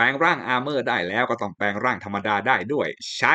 แปลงร่างอาร์เมอร์ได้แล้วก็ต้องแปลงร่างธรรมดาได้ด้วยใช่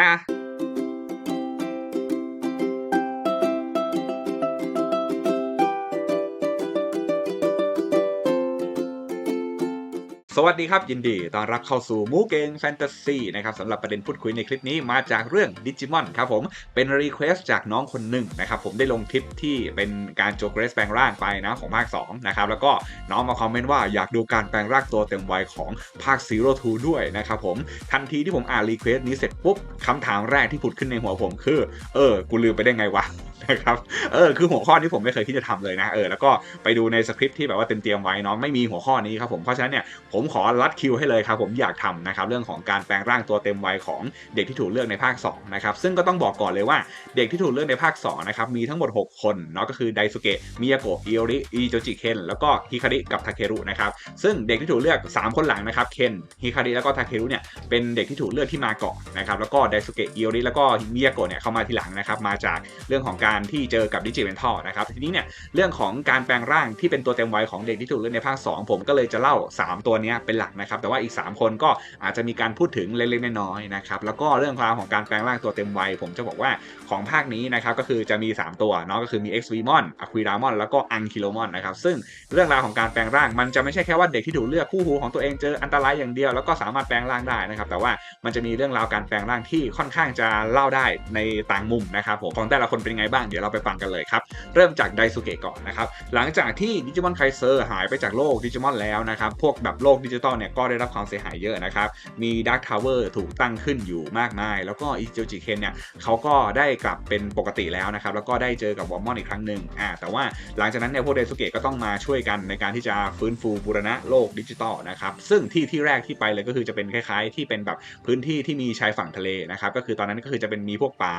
สวัสดีครับ ยินดีต้อนรับเข้าสู่มูเกงแฟนตาซีนะครับสำหรับประเด็นพูดคุยในคลิปนี้มาจากเรื่องดิจิมอนครับผมเป็นรีเควสจากน้องคนหนึ่งนะครับผมได้ลงคลิปที่เป็นการโจเกรสแปลงร่างไปนะของภาค2นะครับแล้วก็น้องมาคอมเมนต์ว่าอยากดูการแปลงร่างตัวเต็มวัยของภาค Zero Two ด้วยนะครับผมทันทีที่ผมอ่านรีเควสนี้เสร็จปุ๊บคำถามแรกที่ผุดขึ้นในหัวผมคือ เออ กูลืมไปได้ไงวะนะครับเออคือหัวข้อนี้ผมไม่เคยที่จะทำเลยนะเออแล้วก็ไปดูในสคริปที่แบบว่าเตรียมไว้เนาะไม่มีหัวข้อนี้ครับผมเพราะฉะนั้นเนี่ยผมขอรัดคิวให้เลยครับผมอยากทำนะครับเรื่องของการแปลงร่างตัวเต็มวัยของเด็กที่ถูกเลือกในภาค2นะครับซึ่งก็ต้องบอกก่อนเลยว่าเด็กที่ถูกเลือกในภาค2นะครับมีทั้งหมด 6 คนเนาะก็คือไดซุเกะมิยาโกะอิโอริอิโจจิเคนแล้วก็ฮิคาริกับทาเครุนะครับซึ่งเด็กที่ถูกเลือก 3 คนหลังนะครับเคนฮิคาริแล้วก็ทาเครุเนี่ยเป็นเด็กที่ถูกเลือกที่มาก่อนนะครับแล้วก็ไดซุเกะอิโอริแล้วก็มิยาโกะเนี่ยเข้ามาทีหลังนะครับมาจากเรื่องของการที่เจอกับดิจิเวนทัลนะครับทีนี้เนี่ยเรื่องของการแปลงร่างที่เป็นตัวเต็มวัยของเด็กที่ถูกเลือกในภาค 2 ผมก็เลยจะเล่า 3 ตัวนี้เป็นหลักนะครับแต่ว่าอีก 3 คนก็อาจจะมีการพูดถึงเล็กๆน้อยๆนะครับแล้วก็เรื่องราวของการแปลงร่างตัวเต็มวัยผมจะบอกว่าของภาคนี้นะครับก็คือจะมี 3 ตัวเนาะก็คือมี X v m o n a q u i r a m o n แล้วก็ a n k i l o m o n นะครับซึ่งเรื่องราวของการแปลงร่าง มันจะไม่ใช่แค่ว่าเด็กที่ถูกเลือกคู่หูของตัวเองเจออันตรายอย่างเดียว แล้วก็สามารถแปลงร่างได้นะครับแต่ว่ามันจะมีเรื่องราวการแปลงร่างที่ค่อนข้างจะเล่าได้ในต่างมุมนะครับผมของแต่ละคนเป็นไงบ้างเดี๋ยวเราไปฟังกันเลยครับ เริ่มจากไดซุเกะก่อนนะครับ หลังจากที่ดิจิมอนไคเซอร์หายไปจากโลกดิจิมอนแล้วนะครับ พวกแบบโลกดิจิตอลเนี่ยก็ได้รับความเสียหายเยอะนะครับ มีดาร์คทาวเวอร์ถูกตั้งขึ้นอยู่มากมาย แล้วก็อิจิโจิเคนเนี่ยเขาก็ได้กลับเป็นปกติแล้วนะครับ แล้วก็ได้เจอกับวอร์มอนอีกครั้งหนึ่งอ่าแต่ว่าหลังจากนั้นเนี่ยพวกไดซุเกะก็ต้องมาช่วยกันในการที่จะฟื้นฟูบูรณะโลกดิจิตอลนะครับ ซึ่งที่ที่แรกที่ไปเลยก็คือจะเป็นคล้ายๆ ที่เป็นแบบพื้นที่ที่มีชายฝั่งทะเลนะครับ ก็คือตอนนั้นก็คือจะเป็นมีพวกป่า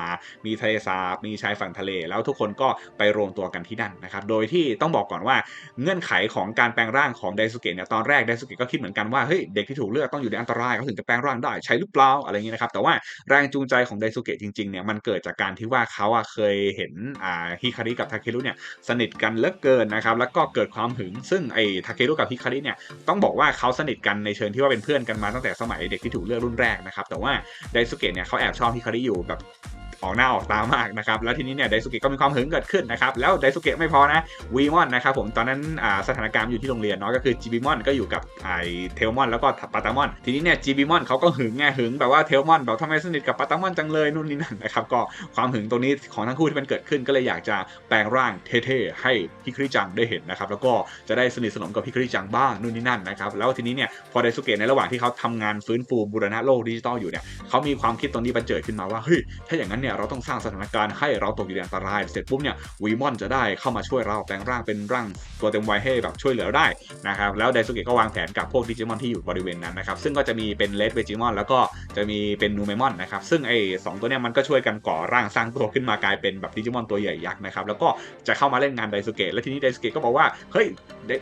มีทะเลสาบ มีชายฝั่งทะเลแล้วทุกคนก็ไปรวมตัวกันที่นั่นนะครับ โดยที่ต้องบอกก่อนว่าเงื่อนไขของการแปลงร่างของไดซุเกะเนี่ยตอนแรกไดซุเกะก็คิดเหมือนกันว่าเฮ้ยเด็กที่ถูกเลือกต้องอยู่ในอันตรายเขาถึงจะแปลงร่างได้ใช่หรือเปล่าอะไรอย่างนี้นะครับ แต่ว่าแรงจูงใจของไดซุเกะจริงๆเนี่ยมันเกิดจากการที่ว่าเขาอะเคยเห็นอ่าฮิคาริกับทาเครุเนี่ยสนิทกันเหลือเกินนะครับแล้วก็เกิดความหึงซึ่งไอ้ทาเครุกับฮิคาริเนี่ยต้องบอกว่าเขาสนิทกันในเชิงที่ว่าเป็นเพื่อนกันมาตั้งแต่สมัยเด็กที่ถูกเลือกรุ่นแรกนะครับแต่ว่าไดซุเกะเนี่ยเขาแอบชอบฮิคาริอยู่แบบ ออกหน้าออกตามากนะครับแล้วทีนี้เนี่ยไดซุเกะก็มีความหึงเกิดขึ้นนะครับแล้วไดซุเกะไม่พอนะวีมอนนะครับผมตอนนั้นสถานการณ์อยู่ที่โรงเรียนเนาะก็คือจิบิมอนก็อยู่กับไอเทลมอนแล้วก็ปาตามอน ทีนี้เนี่ยจิบิมอนเขาก็หึงไงหึงแบบว่าเทลมอนแบบทำไมสนิทกับปาตามอนจังเลยนู่นนี่นั่นนะครับก็ความหึงตรงนี้ของทั้งคู่ที่มันเกิดขึ้นก็เลยอยากจะแปลงร่างเท่ๆให้ฮิคริจังได้เห็นนะครับแล้วก็จะได้สนิทสนมกับฮิคริจังบ้างนู่นนี่นั่นนะครับแล้วทีนี้เนี่ยพอไดซุเกะในระหว่างที่เขาทำงานฟื้นฟูบูรณะโลกดิจิตอลอยู่เนี่ยเขามีความคิดตรงนี้บันเจิดขึ้นมาว่าเฮ้ยถ้าอย่างนั้นเนี่ยเราต้องสร้างสถานการณ์ให้เราตกอยู่ในอันตราย เสร็จปุ๊บเนี่ยวีมอนจะได้เข้ามาช่วยเราแปลงร่างเป็นร่างตัวเต็มวัยให้แบบช่วยเหลือได้นะครับแล้วไดซุเกะก็วางแผนกับพวกดิจิมอนที่อยู่บริเวณนั้นนะครับซึ่งก็จะมีเป็นเลดเวจิมอนแล้วก็จะมีเป็นนูเมมอนนะครับซึ่งไอ้สองตัวเนี่ยมันก็ช่วยกันก่อร่างสร้างตัวขึ้นมากลายเป็นแบบดิจิมอนตัวใหญ่ยักษ์นะครับแล้วก็จะเข้ามาเล่นงานไดซุเกะแล้วทีนี้ไดซุเกะก็บอกว่าเฮ้ย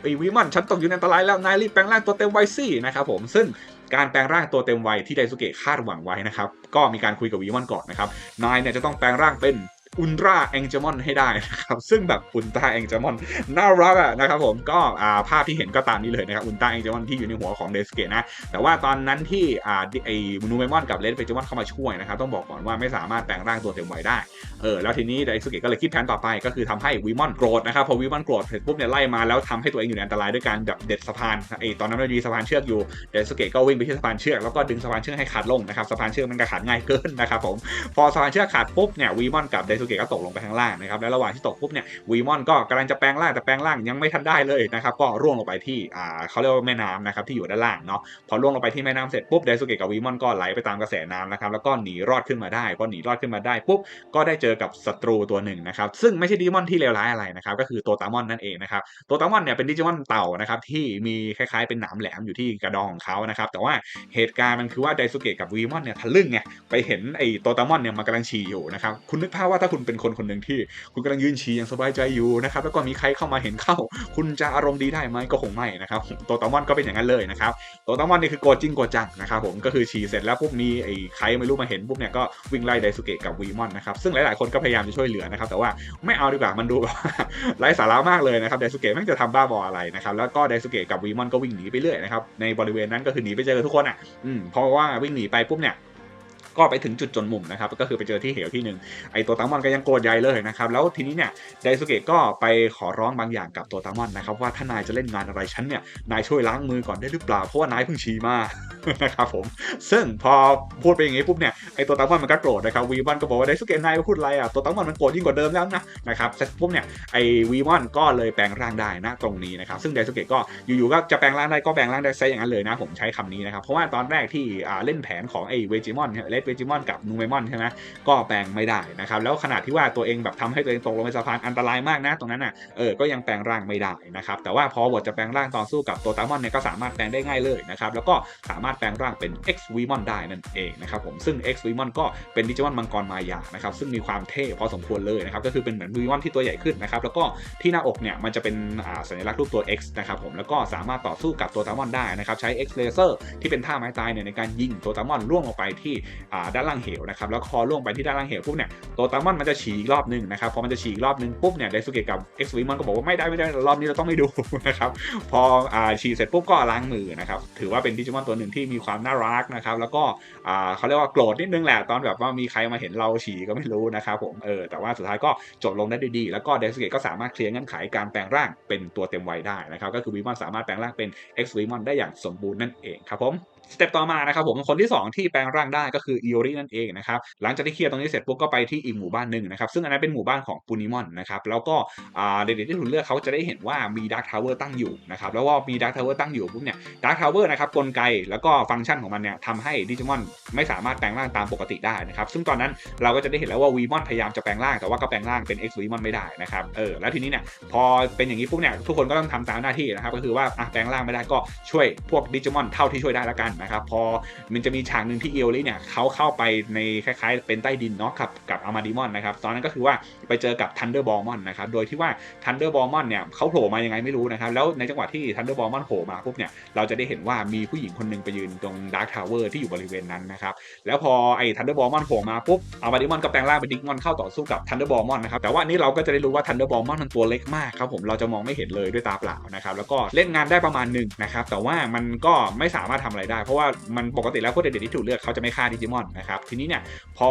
ไอ้วีมอนฉันตกอยู่ในอันตรายแล้วนายรีบแปลงร่างตัวเต็มวัยสินะครับผมซึ่งการแปลงร่างตัวเต็มวัยที่ไดซุเกะคาดหวังไว้นะครับก็มีการคุยกับวีมอนก่อนนะครับนายเนี่ยจะต้องแปลงร่างเป็น อุลตร้าแองเจมอนให้ได้นะครับซึ่งแบบอุลตร้าแองเจมอนน่ารักอะนะครับผมก็อ่าภาพที่เห็นก็ตามนี้เลยนะครับอุลตร้าแองเจมอนที่อยู่ในหัวของเดสเกตนะแต่ว่าตอนนั้นที่อ่าไอ้นูเมมอนกับเลดเปจมอนเข้ามาช่วยนะครับต้องบอกก่อนว่าไม่สามารถแปลงร่างตัวเต็มวัยได้เออแล้วทีนี้ไดสเกตก็เลยคิดแผนต่อไปก็คือทำให้วีมอนโกรธนะครับพอวีมอนโกรธเสร็จปุ๊บเนี่ยไล่มาแล้วทำให้ตัวเองอยู่ในอันตรายด้วยการแบบเด็ดสะพานไอ้ตอนนั้นมันมีสะพานเชือกอยู่ไดสเกตก็วิ่งไปที่สะพานเชือกแล้วก็ดึงสะพานเชือกให้ขาดลงนะครับสะพานเชือกมันก็ขาดง่ายเกินนะครับผมพอสะพานเชือกขาดปุ๊บเนี่ยวีมอนกับไดสเกตก็ตกลงไปข้างล่างนะครับ แล้วระหว่างที่ตกปุ๊บเนี่ยวีมอนก็กำลังจะแปลงร่างแต่แปลงร่างยังไม่ทันได้เลยนะครับก็ร่วงลงไปที่อ่าเขาเรียกว่าแม่น้ำนะครับที่อยู่ด้านล่างเนาะพอร่วงลงไปที่แม่น้ำเสร็จปุ๊บไดสเกตกับวีมอนก็ไหลไปตามกระแสน้ำนะครับแล้วก็หนีรอดขึ้นมาได้พอหนีรอดขึ้นมาได้ปุ๊บก็ได้เจอกับศัตรูตัวหนึ่งนะครับซึ่งไม่ใช่ดิจิมอนที่เลวร้ายอะไรนะครับก็คือตัวตามอนนั่นเองนะครับตัวตามอนเนี่ยเป็นดิจิมอนเต่านะครับที่มีคล้ายๆเป็นหนามแหลมอยู่ที่กระดองของเขานะครับแต่ว่าเหตุการณ์มันคือว่าไดสุเกะกับวีมอนเนี่ยทะลึ่งไงไปเห็นไอ้ตัวตามอนเนี่ยมันกำลังฉี่อยู่นะครับคุณนึกภาพว่าถ้าคุณเป็นคนคนหนึ่งที่ คุณกำลังยืนฉี่อย่างสบายใจอยู่นะครับแล้วก็มีใครเข้ามาเห็นเข้า คุณจะอารมณ์ดีได้ไหมก็คงไม่นะครับโตตามอนก็เป็นอย่างนั้นเลยนะครับโตตามอนนี่คือโกจริงโกจังนะครับผมก็คือฉี่เสร็จแล้วปุ๊บมีไอ้ใครไม่รู้มาเห็นปุ๊บเนี่ยก็วิ่งไล่ไดสุเกะกับวีมอนนะครับซึ่งหลายๆคนก็พยายามจะช่วยเหลือนะครับแต่ว่าไม่เอาดีกว่ามันดูแบบไร้สาระมากเลยนะครับไดสุเกะไม่จะทำบ้าบออะไรนะครับแล้วก็ไดสุเกะกับวีมอนก็วิ่งหนีไปเรื่อยนะครับในบริเวณนั้นก็คือหนีไปเจอทุกคนอะอืมเพราะว่าวิ่งหนีไปปุ๊บเนี่ย ก็ไปถึงจุดจนมุมนะครับก็คือไปเจอที่เหวที่หนึ่งไอตัวตามอนก็ยังโกรธใหญ่เลยนะครับแล้วทีนี้เนี่ยไดสุเกะก็ไปขอร้องบางอย่างกับตัวตามอนนะครับว่าถ้านายจะเล่นงานอะไรฉันเนี่ยนายช่วยล้างมือก่อนได้หรือเปล่าเพราะว่านายเพิ่งฉี่มานะครับผมซึ่งพอพูดไปอย่างงี้ปุ๊บเนี่ยไอตัวตามอนมันก็โกรธนะครับวีมอนก็บอกว่าไดสุเกะนายพูดอะไรอะตัวตามอนมันโกรธยิ่งกว่าเดิมแล้วนะนะครับเสร็จปุ๊บเนี่ยไอวีมอนก็เลยแปลงร่างได้นะตรงนี้นะครับซึ่งไดสุเกะก็อยู่ๆก็จะแปลงร่างได้ก็แปลงร่างได้ซะอย่างนั้นเลยนะผมใช้คำนี้นะครับเพราะว่าตอนแรกที่เล่นแผนของไอเวจิมอนเลดเวจิมอนกับนูเมมอนใช่ไหมก็แปลงไม่ได้นะครับแล้วขนาดที่ว่าตัวเองแบบทำให้ตัวเองตกลงไปสะพานอันตรายมากนะตรงนั้นอะเออก็ยังแปลงร่างไม่ได้นะครับแต่ว่าพอบทจะแปลงร่างต่อสู้กับตัวตามอนเนี่ยก็สามารถแปลงได้ง่ายเลยนะครับแล้วก็สามารถแปลงร่างเป็น X v m o n ได้นั่นเองนะครับผมซึ่ง X v m o n ก็เป็นดิจิมอนมังกรมายานะครับซึ่งมีความเท่พอสมควรเลยนะครับก็คือเป็นเหมือนวีมอนที่ตัวใหญ่ขึ้นนะครับแล้วก็ที่หน้าอกเนี่ยมันจะเป็นสัญลักษณ์รูปตัว X นะครับผมแล้วก็สามารถต่อสู้กับตัวตามอนได้นะครับใช้ X laser ที่เป็นท่าไม้ตายเนี่ยในการยิงตัวตามอนล่วงลงไปที่ด้านล่างเหวนะครับแล้วคอล่วงไปที่ด้านล่างเหวปุ๊บเนี่ยตัวตามอนมันจะฉีกรอบนึงนะครับพอมันจะฉีกรอบนึงปุ๊บเนี่ยไดสุเกะกับ X v m o n ก็บอกว่าไม่ได้ไม่ได้รอบนี้เราต้องไม่ดูนะครับพอฉีกเสร็จปุ๊บก็ล้างมือนะครับถือว่าเป็นดิจิมอนตัวหนึ่งที่มีความน่ารักนะครับแล้วก็เขาเรียกว่าโกรธนิดนึงแหละตอนแบบว่ามีใครมาเห็นเราฉี่ก็ไม่รู้นะครับผมเออแต่ว่าสุดท้ายก็จบลงได้ดีๆแล้วก็เดสเกตก็สามารถเคลียร์เงื่อนไขการแปลงร่างเป็นตัวเต็มวัยได้นะครับก็คือวีมอนสามารถแปลงร่างเป็น X วีมอนได้อย่างสมบูรณ์นั่นเองครับผมสเต็ปต่อมานะครับผมคนที่ 2 ที่แปลงร่างได้ก็คืออีโอรินั่นเองนะครับหลังจากที่เคลียร์ตรงนี้เสร็จปุ๊บก็ไปที่อีกหมู่บ้านหนึ่งนะครับซึ่งอันนั้นเป็นหมู่บ้านของปูนิมอนนะครับแล้วก็เด็กๆที่ถูกเลือกเขาจะได้เห็นว่ามีดาร์คทาวเวอร์ตั้งอยู่นะครับแล้วก็มีดาร์คทาวเวอร์ตั้งอยู่ปุ๊บเนี่ยดาร์คทาวเวอร์นะครับกลไกแล้วก็ฟังก์ชันของมันเนี่ยทำให้ดิจิมอนไม่สามารถแปลงร่างตามปกติได้นะครับซึ่งตอนนั้นเราก็จะได้เห็นแล้วว่าวีมอนพยายามจะแปลงร่างแต่ว่าก็แปลงร่างเป็น X วีมอนไม่ได้นะครับเออแล้วทีนี้เนี่ยพอเป็นอย่างนี้ปุ๊บเนี่ยทุกคนก็ต้องทำตามหน้าที่นะครับก็คือว่าแปลงร่างไม่ได้ก็ช่วยพวกดิจิมอนเท่าที่ช่วยได้แล้วกันนะครับพอมันจะมีฉากหนึ่งที่เอลลี่เนี่ยเขาเข้าไปในคล้ายๆ เป็นใต้ดินเนาะกับกับอามาดิมอนนะครับตอนนั้นก็คือว่าไปเจอกับทันเดอร์บอลมอนนะครับโดยที่ว่าทันเดอร์บอลมอนเนี่ยเขาโผล่มายังไงไม่รู้นะครับแล้วในจังหวะที่ทันเดอร์บอลมอนโผล่มาปุ๊บเนี่ยเราจะได้เห็นว่ามีผู้หญิงคนหนึ่งไปยืนตรงดาร์คทาวเวอร์ที่อยู่บริเวณนั้นนะครับแล้วพอไอ้ทันเดอร์บอลมอนโผล่มาปุ๊บอามาดิมอนก็แปลงร่างเป็นดิกมอนเข้าต่อสู้กับทันเดอร์บอลมอนนะครับแต่ว่านี้เราก็จะได้รู้ว่าทันเดอร์บอลมอนมันตัวเล็กมากครับผมเราจะมองไม่เห็นเลยด้วยตาเปล่านะครับแล้วก็เล่นงานได้ประมาณหนึ่งนะครับแต่ว่ามันก็ไม่สามารถทำอะไรได้ เพราะว่ามันปกติแล้วพวกเด็กๆที่ถูกเลือกเขาจะไม่ฆ่าดิจิมอนนะครับทีนี้เนี่ยพอ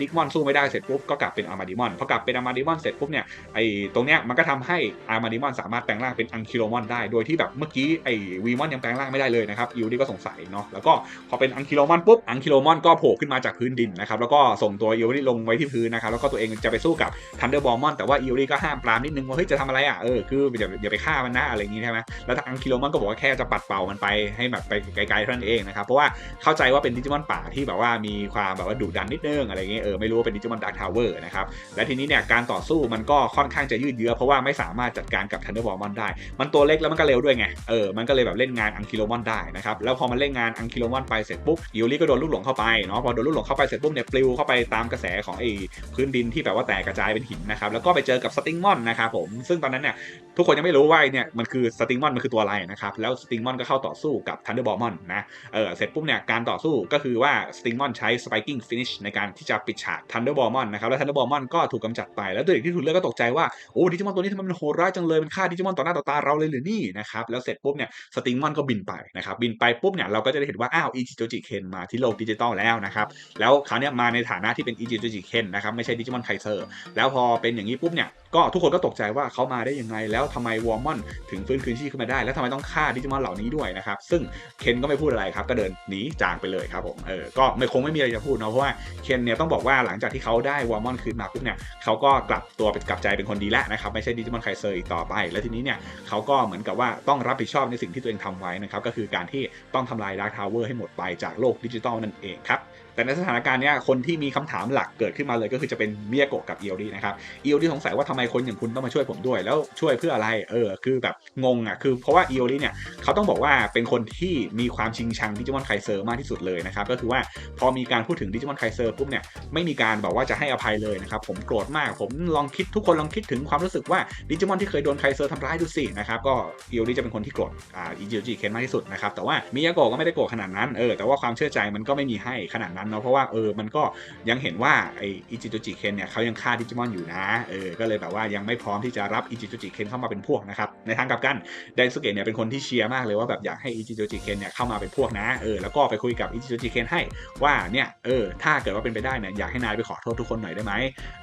ดิจิมอนสู้ไม่ได้เสร็จปุ๊บก็กลับเป็นอาร์มาดิมอนพอกลับเป็นอาร์มาดิมอนเสร็จปุ๊บเนี่ยไอ้ตรงเนี้ยมันก็ทำให้อาร์มาดิมอนสามารถแปลงร่างเป็นอังคิโลมอนได้ โดยที่แบบเมื่อกี้ไอ้วีมอนยังแปลงร่างไม่ได้เลยนะครับยูนี่ก็สงสัยเนาะแล้วก็พอเป็นอังคิโลมอนปุ๊บอังคิโลมอนก็โผล่ขึ้นมาจากพื้นดินนะครับแล้วก็ส่งตัวยูนี่ลงไว้ที่พื้นนะครับแล้วก็ตัวเองจะไปสู้กับทันเดอร์บอลมอนแต่ว่ายูนี่ก็ห้ามปรามนิดนึงว่าเฮ้ยจะทำอะไรอะเออคืออย่าอย่าไปฆ่ามันนะอะไรอย่างงี้ใช่ไหมแล้วอังคิโลมอนก็บอกว่าแค่จะปัดเป่ามันไปให้แบบไปไกลๆเท่านั้นเองนะครับเพราะว่าเข้าใจว่าเป็นดิจิมอนป่าที่แบบว่ามีความแบบว่าดุดันนิดนึงอะไรเงี้ยเออไม่รู้ว่าเป็นดิจิมอนดาร์คทาวเวอร์นะครับและทีนี้เนี่ยการต่อสู้มันก็ค่อนข้างจะยืดเยื้อเพราะว่าไม่สามารถจัดการกับทันเดอร์บอลมอนได้ มันตัวเล็กแล้วมันก็เร็วด้วยไงเออมันก็เลยแบบเล่นงานอังคิโลมอนได้นะครับแล้วพอมันเล่นงานอังคิโลมอนไปเสร็จปุ๊บยูริก็โดนลูกหลงเข้าไปเนาะพอโดนลูกหลงเข้าไปเสร็จปุ๊บเนี่ยปลิวเข้าไปตามกระแสของไอ้พื้นดินที่แบบว่าแตกกระจายเป็นหินนะครับแล้วก็ไปเจอกับสติงมอนนะครับผมซึ่งตอนนั้นเนี่ยทุกคนยังไม่รู้ว่าเนี่ยมันคือสติงมอนมันคือตัวอะไรนะครับแล้วสติงมอนก็เข้าต่อสู้กับทันเดอร์บอลมอนนะเออเสร็จปุ๊บเนี่ยการต่อสู้ก็คือว่าสติงมอนใช้ spiking finish ในการที่จะปิดฉากทันเดอร์บอลมอนนะครับ แล้วทันเดอร์บอลมอนก็ถูกกาจัดไป แล้วตัวเด็กที่ถูกเลือกก็ตกใจว่า โอ้ดิจิมอนตัวนี้ทำไมมันโหดร้ายจังเลย มันฆ่าดิจิมอนต่อหน้าต่อตาเราเลยหรือนี่นะครับ แล้วเสร็จปุ๊บเนี่ย สติงมอนก็บินไปนะครับ บินไปปุ๊บเนี่ย เราก็จะได้เห็นว่า อ้าว อีจิโจจิเคนมาที่โลกดิจิตอลแล้วนะครับ แล้วคราวนี้มาในฐานะที่เป็นอีจิโจจิเคนนะครับ ไม่ใช่ดิจิมอนไคเซอร์ แล้วพอเป็นอย่างนี้ปุ๊บเนี่ย ก็ทุกคนก็ตกใจว่าเขามาได้ยังไง แล้วทำไมวอร์มอนถึงฟื้นคืนชีพขึ้นมาได้ แล้วทำไมต้องฆ่าดิจิมอนเหล่านี้ด้วยนะครับ ซึ่งเคนก็ไม่พูดอะไรครับ ก็เดินหนีจากไปเลยครับผม เออ ก็ไม่คงไม่มีอะไรจะพูดเนาะเพราะว่าเคนเนี่ยต้องบอกว่าหลังจากที่เขาได้วอร์มอนคืนมาปุ๊บเนี่ยเขาก็กลับตัวเป็นกลับใจเป็นคนดีแล้วนะครับไม่ใช่ดิจิมอนไคเซอร์อีกต่อไป แล้วทีนี้เนี่ยเขาก็เหมือนกับว่าต้องรับผิดชอบในสิ่งที่ตัวเองทำไว้นะครับก็คือการที่ต้องทำลายดาร์คทาวเวอร์ให้หมดไปจากโลกดิจิตอลนั่นเองครับ แต่ในสถานการณ์เนี้ยคนที่มีคำถามหลักเกิดขึ้นมาเลยก็คือจะเป็นมิยาโกะกับเอียวดีนะครับเอียวดีสงสัยว่าทำไมคนอย่างคุณต้องมาช่วยผมด้วย แล้วช่วยเพื่ออะไรเออคือแบบงงอะคือเพราะว่าเอียวดีเนี่ยเขาต้องบอกว่าเป็นคนที่มีความชิงชังดิจิมอนไคเซอร์มากที่สุดเลยนะครับก็คือว่าพอมีการพูดถึงดิจิมอนไคเซอร์ปุ๊บเนี่ยไม่มีการบอกว่าจะให้อภัยเลยนะครับผมโกรธมากผมลองคิดทุกคนลองคิดถึงความรู้สึกว่าดิจิมอนที่เคยโดนไคเซอร์ทำร้ายดูสินะครับก็เอียวดีจะเป็นคนที่โกรธอ่าอิจิโจิเคนมากที่สุดนะครับแต่ว่ามิยาโกะก็ไม่ได้โกรธขนาดนั้นเออแต่ว่าความเชื่อใจมันก็ไม่มีให้ขนาดนั้นเนาะเพราะว่าเออมันก็ยังเห็นว่าไออิจิโตจิเคนเนี่ยเขายังฆ่าดิจิมอนอยู่นะเออก็เลยแบบว่ายังไม่พร้อมที่จะรับอิจิโตจิเคนเข้ามาเป็นพวกนะครับในทางกลับกันไดสุเกะเนี่ยเป็นคนที่เชียร์มากเลยว่าแบบอยากให้อิจิโตจิเคนเนี่ยเข้ามาเป็นพวกนะเออแล้วก็ไปคุยกับอิจิโตจิเคนให้ว่าเนี่ยเออถ้าเกิดว่าเป็นไปได้เนี่ยอยากให้นายไปขอโทษทุกคนหน่อยได้ไหม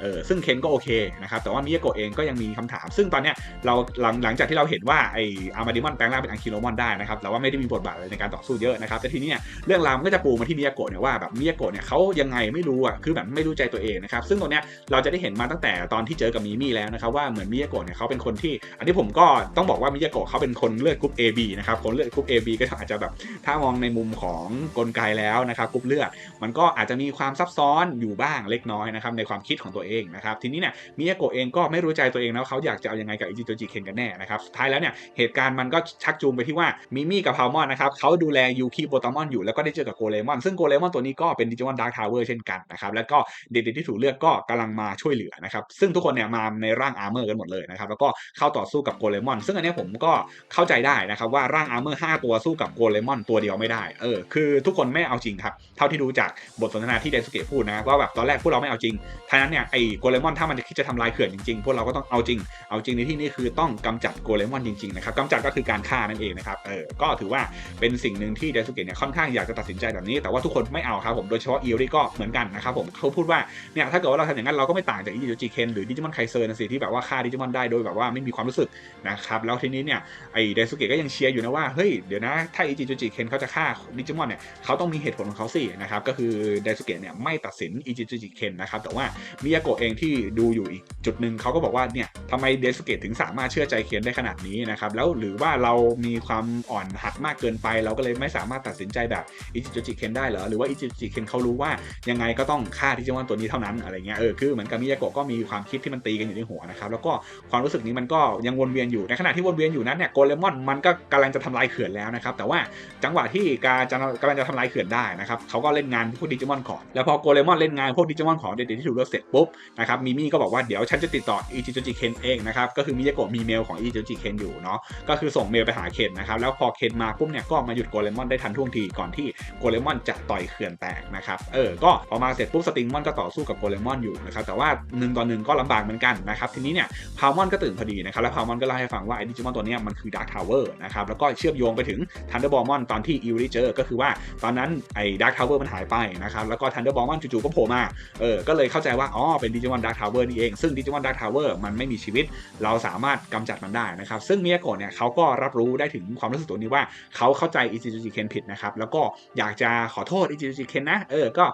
เออซึ่งเคนก็โอเคนะครับแต่ว่ามิยาโกะเองก็ยังมีคำถาม ซึ่งตอนเนี้ยเราหลังหลังจากที่เราเห็นว่าไออาร์มาดิมอนแปลงร่างเป็นอังคิโรมอนได้นะครับแต่ว่าไม่ได้มีบทบาทอะไรในการต่อสู้เยอะนะครับแต่ทีนี้เนี่ยเรื่องราวมันก็จะปูมาที่มิยาโกะเนี่ยว่าแบบมิยาโกะเนี่ยเขายังไงไม่รู้อะคือแบบไม่รู้ใจตัวเองนะครับซึ่งตรงเนี้ยเราจะได้เห็นมาตั้งแต่ตอนที่เจอกับมิมี่แล้วนะครับว่าเหมือนมิยาโกะเนี่ยเขาเป็นคนที่ อันนี้ผมก็ต้องบอกว่ามิยาโกะเขาเป็นคนเลือดกรุ๊ป AB นะครับคนเลือดกรุ๊ป AB ก็อาจจะแบบถ้ามองในมุมของกลไกแล้วนะครับกรุ๊ปเลือด มันก็อาจจะมีความซับซ้อนอยู่บ้างเล็กน้อยนะครับในความคิดของตัวเองนะครับทีนี้เนี่ยมิยาโกะเองก็ไม่รู้ใจตัวเองนะเขาอยากจะเอายังไงกับอิจิโตจิเคนกันแน่นะครับท้ายแล้วเนี่ยเหตุการณ์มันก็ชักจูงไปที่ว่ามิมี่กับพาวมอนนะครับเขาดูแลยูคิโปตามอนอยู่แล้วก็ได้เจอกับโกเลมอนซึ่งโกเลมอนตัวนี้ก็เป็นดิจิมอนดาร์คทาวเวอร์เช่นกันนะครับแล้วก็เด็กๆที่ถูกเลือกก็กำลังมาช่วยเหลือนะครับซึ่งทุกคนเนี่ยมาในร่างอาร์เมอร์กันหมดเลยนะครับแล้วก็เข้าต่อสู้กับโกเลมอน ซึ่งอันนี้ผมก็เข้าใจได้นะครับว่าร่างอาร์เมอร์5ตัวสู้กับโกเลมอนตัวเดียวไม่ได้เออคือทุกคนไม่เอาจริงครับเท่าที่ดูจากบทสนทนาที่เดนสุเกะพูดนะว่าแบบตอนแรกพวกเราไม่เอาจริงท่านั้นเนี่ยไอ้โกเลมอนถ้ามันจะคิดจะทำลายเขื่อนจริงๆพวกเราก็ต้องเอาจริง เอาจริงในที่นี้คือต้องกำจัดโกเลมอนจริงๆนะครับกำจัดก็คือการฆ่านั่นเองนะครับเออก็ถือว่าเป็นสิ่งหนึ่งที่เดนสุเกะเนี่ยค่อนข้างอยากจะตัดสินใจแบบนี้ แต่ว่าทุกคนไม่เอาครับผมโดยเฉพาะอีริก็เหมือนกันนะครับผมเขาพูดว่าเนี่ยถ้าเกิดว่าเราทำอย่างนั้นเราก็ไม่ต่างจากอิจิโจิเคนหรือดิจิมอนไคเซอร์นะสิที่แบบว่าฆ่าดิจิมอนได้โดยแบบว่าไม่มีความรู้สึกนะครับแล้วทีนี้เนี่ยไอเดนสุเกะก็ยังเชียร์อยู่นะว่าเฮ้ยเดี๋ยวนะถ้าอิจิโจิเคนเขาจะฆ่าดิจิมอนเนี่ยเขาต้องมีเหตุผลของเขาสินะครับก็คือเดนสุเกะเนี่ยไม่ตัดสินอิจิโจิเคนนะครับแต่ว่ามิยาโกะเองที่ดูอยู่อีกจุดหนึ่งเขาก็บอกว่าเนี่ยทำไมเดนสุเกะถึงสามารถเชื่อใจเคนได้ขนาดนี้นะครับแล้วหรือว่าเรามีความอ่อนหัดมากเกินไป เราก็เลยไม่สามารถตัดสินใจแบบอิจิโจิเคนได้เหรอหรือว่าอิจิโจิเคนเขารู้ว่ายังไงก็ต้องฆ่าดิจิมอนตัวนี้เท่านั้นอะไรเงี้ยเออคือเหมือนกับมิยาโกะก็มีความคิดที่มันตีกันอยู่ในหัวนะครับแล้วก็ความรู้สึกนี้มันก็ยังวนเวียนอยู่ในขณะที่วนเวียนอยู่นั้นเนี่ยโกเลมอนมันก็กำลังจะทำลายเขื่อนแล้วนะครับแต่ว่าจังหวะที่การจะกำลังจะทำลายเขื่อนได้นะครับเขาก็เล่นงานพวกดิจิมอนก่อนแล้วพอโกเลมอนเล่นงานพวกดิจิมอนของเด็กๆที่ถูกเลือกเสร็จปุ๊บนะครับมิมี่ก็บอกว่าเดี๋ยวฉันจะติดต่ออิจิโจจิเคนเองนะครับก็คือมิยาโกะมีเมลของอิจิโจจิเคนอยู่เนาะก็คือส่งเมลไปหาเคนนะครับแล้วพอเคนมาปุ๊บเนี่ยก็มาหยุดโกเลมอนได้ทันท่วงทีก่อนที่โกเลมอนจะต่อยเขื่อนแตกนะครับ เออ ก็พอมาเสร็จปุ๊บสติงมอนก็ต่อสู้กับโกเลมอนอยู่นะครับ แต่ว่าหนึ่งต่อหนึ่งก็ลำบากเหมือนกันนะครับ ทีนี้เนี่ยพาวมอนก็ตื่นพอดีนะครับ แล้วพาวมอนก็เล่าให้ฟังว่าไอ้ดิจิมอนตัวนี้มันคือดาร์คทาวเวอร์นะครับ แล้วก็เชื่อมโยงไปถึงทันเดอร์บอลมอนตอนที่อิวริเจอก็คือว่าตอนนั้นไอ้ดาร์คทาวเวอร์มันหายไปนะครับ แล้วก็ทันเดอร์บอลมอนจู่ๆก็โผล่มา เออ ก็เลยเข้าใจว่า อ๋อ เป็นดิจิมอนดาร์คทาวเวอร์นี่เอง ซึ่งดิจิมอนดาร์คทาวเวอร์มันไม่มีชีวิต เราสามารถกำจัดมันได้นะครับ ซึ่งมิยาโกะเนี่ยเขาก็รับรู้ได้ถึงความรู้สึกตัวนี้ว่าเขาเข้าใจอิจิโจจิเคนผิดนะครับ แล้วก็อยากจะขอโทษอิจิโจจิเคนนะเออก็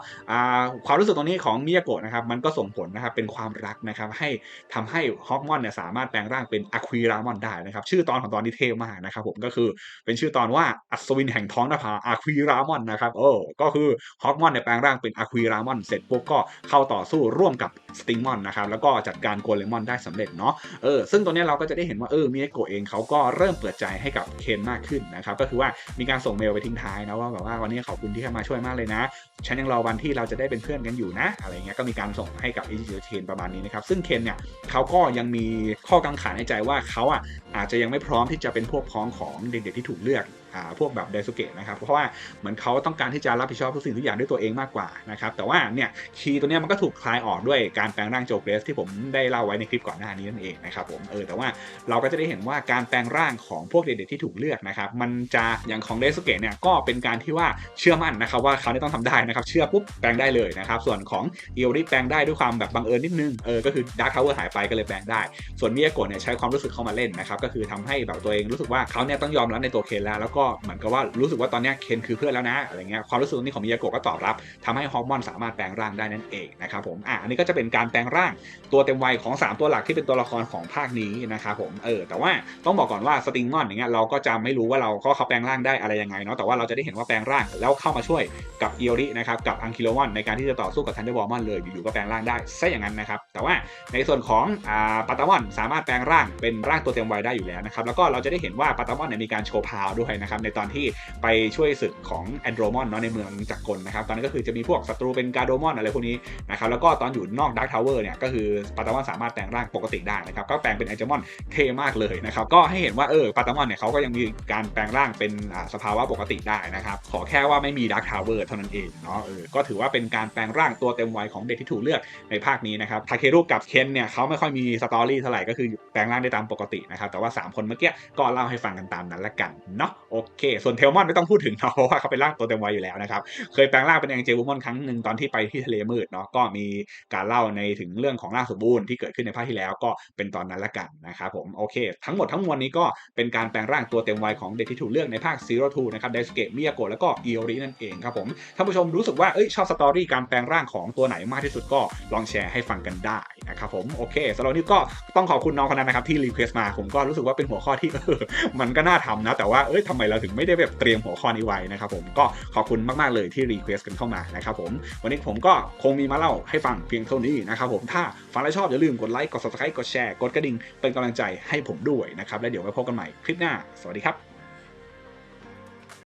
ความรู้สึกตรงนี้ของมิยาโกะนะครับมันก็ส่งผลนะครับเป็นความรักนะครับให้ทำให้ฮอกมอนเนี่ยสามารถแปลงร่างเป็นอะควีรามอนได้นะครับชื่อตอนของตอนนี้เท่มากนะครับผมก็คือเป็นชื่อตอนว่าอัศวินแห่งท้องนภาอะควีรามอนนะครับโอ้ก็คือฮอกมอนเนี่ยแปลงร่างเป็นอะควีรามอนเสร็จปุ๊บก็เข้าต่อสู้ร่วมกับสติงมอนนะครับแล้วก็จัดการโกเลมอนได้สำเร็จเนาะเออซึ่งตรงนี้เราก็จะได้เห็นว่าเออมิยาโกะเองเขาก็เริ่มเปิดใจให้กับเคนมากขึ้นนะครับก็คือว่ามีการส่งเมลไปทิ้งท้ายนะว่าแบบว่าวันนี้ขอบคุณที่เข้ามาช่วยมากเลยนะ ฉันยังรอวันที่เราจะได้เป็นเพื่อนกันอยู่นะ อะไรเงี้ยก็มีการส่งให้กับอิจิโจเคนประมาณนี้นะครับ ซึ่งเคนเนี่ยเขาก็ยังมีข้อกังขาในใจว่าเขาอะอาจจะยังไม่พร้อมที่จะเป็นพวกพ้องของเด็กๆที่ถูกเลือก พวกแบบไดซุเกะนะครับ เพราะว่าเหมือนเขาต้องการที่จะรับผิดชอบทุกสิ่งทุกอย่างด้วยตัวเองมากกว่านะครับ แต่ว่าเนี่ยคีย์ตัวเนี้ยมันก็ถูกคลายออกด้วยการแปลงร่างโจเกรสที่ผมได้เล่าไว้ในคลิปก่อนหน้านี้นั่นเองนะครับผม เออ แต่ว่าเราก็จะได้เห็นว่าการแปลงร่างของพวกเด็กๆที่ถูกเลือกนะครับ มันจะอย่างของเดซุเกะเนี่ยก็เป็นการที่ว่าเชื่อมั่นนะครับว่าเขาเนี่ยต้องทำได้นะครับ เชื่อปุ๊บแปลงได้เลยนะครับ ส่วนของเอลที่แปลงได้ด้วยความแบบบังเอิญนิดนึง เออ ก็คือดาร์คทาวเวอร์หายไปก็เลยแปลงได้ ส่วนมิยาโกะเนี่ยใช้ความรู้สึกเข้ามาเล่นนะครับ ก็คือทำให้แบบตัวเองรู้สึกว่าเขาเนี่ยต้องยอมรับในตัวเคนแล้วแล้วก็เหมือนกับว่ารู้สึกว่าตอนนี้เคนคือเพื่อนแล้วนะอะไรเงี้ยความรู้สึกนี้ของมิยาโกะก็ตอบรับทำให้ฮอกมนสามารถแปลงร่างได้นั่นเองนะครับผมอะอันนี้ก็จะเป็นการแปลงร่างตัวเต็มวัยของ 3 ตัวหลักที่เป็นตัวละครของภาคนี้นะครับผมเออแต่ว่าต้องบอกก่อนว่าสติงมอนอย่างเงี้ยเราก็จะไม่รู้ว่าเราก็เขาแปลงร่างได้อะไรยังไงเนาะแต่ว่าเราจะได้เห็นว่าแปลงร่างแล้วเข้ามาช่วยกับเอียรินะครับกับอังคิโลมอนในการที่จะต่อสู้กับทันเดอร์บอลมอนเลยอยู่ๆก็แปลงร่างได้ซะอย่างนั้นนะครับแต่ว่าในส่วนของอ่าปาตามอนสามารถแปลงร่างเป็นร่างตัวเต็มวัยได้อยู่แล้วนะครับแล้วก็เราจะได้เห็นว่าปาตามอนเนี่ยมีการโชว์พาวด้วยนะครับในตอนที่ไปช่วยศึกของแอนโดรมอนเนาะในเมืองจักรกลนะครับตอนนั้นก็คือจะมีพวกศัตรูเป็นกาโดมอนอะไรพวกนี้นะครับแล้วก็ตอนอยู่นอกดาร์คทาวเวอร์เนี่ยก็คือปาตามอนสามารถแปลงร่างปกติได้นะครับก็แปลงเป็นแอนจมอนเท่มากเลยนะครับก็ให้เห็นว่าเออปาตามอนเนี่ยเขาก็ยังมีการแปลงร่างเป็นสภาวะปกติได้นะครับขอแค่ว่าไม่มีดาร์คทาวเวอร์เท่านั้นเองเนาะเออก็ถือว่าเป็นการแปลงร่างตัวเต็มวัยของเด็กที่ถูกเลือกในภาคนี้นะครับทาเครุกับเคนเนี่ยเขาไม่ค่อยมีสตอรี่เท่าไหร่ก็คือแปลงร่างได้ตามปกตินะครับแต่ว่า 3 คนเมื่อกี้ก็เล่าให้ฟังกันตามนั้นละกันเนาะโอเค ส่วนเทลมอนไม่ต้องพูดถึงเนาะเพราะว่าเขาเป็นร่างตัวเต็มวัยอยู่แล้วนะครับ เคยแปลงร่างเป็นแองเจลูมอนครั้งหนึ่งตอนที่ไปที่ทะเลมืดเนาะก็มีการเล่าในถึงเรื่องของร่างสมบูรณ์ที่เกิดขึ้นในภาคที่แล้วก็เป็นตอนนั้นละกันนะครับผมโอเค ทั้งหมดทั้งมวลนี้ก็เป็นการแปลงร่างตัวเต็มวัยของเด็กที่ถูกเลือกในภาค Zero Two นะครับไดสเกะมิยาโกะแล้วก็อิโอรินั่นเองครับผมท่านผู้ชมรู้สึกว่าเอ้ยชอบสตอรี่การแปลงร่างของตัวไหนมากที่สุดก็ลองแชร์ให้ฟังกันได้นะครับผมโอเคสำหรับนี้ก็ต้องขอบคุณน้องคนนั้นนะครับที่รีเควสต์มาผมก็รู้สึกว่าเป็นหัวข้อที่เออมันก็น่าทำนะแต่ว่าเอ้ยทำไมเราถึงไม่ได้แบบเตรียมหัวข้อนี้ไว้นะครับผมก็ขอบคุณมากๆเลยที่รีเควส์กันเข้ามานะครับผมวันนี้ผมก็คงมีมาเล่าให้ฟังเพียงเท่านี้นะครับผมถ้าฟังแล้วชอบอย่าลืมกดไลค์กด subscribe กดแชร์กดกระดิ่งเป็นกำลังใจให้ผมด้วยนะครับแล้วเดี๋ยวไว้พบกันใหม่คลิปหน้า สวัสดีครับ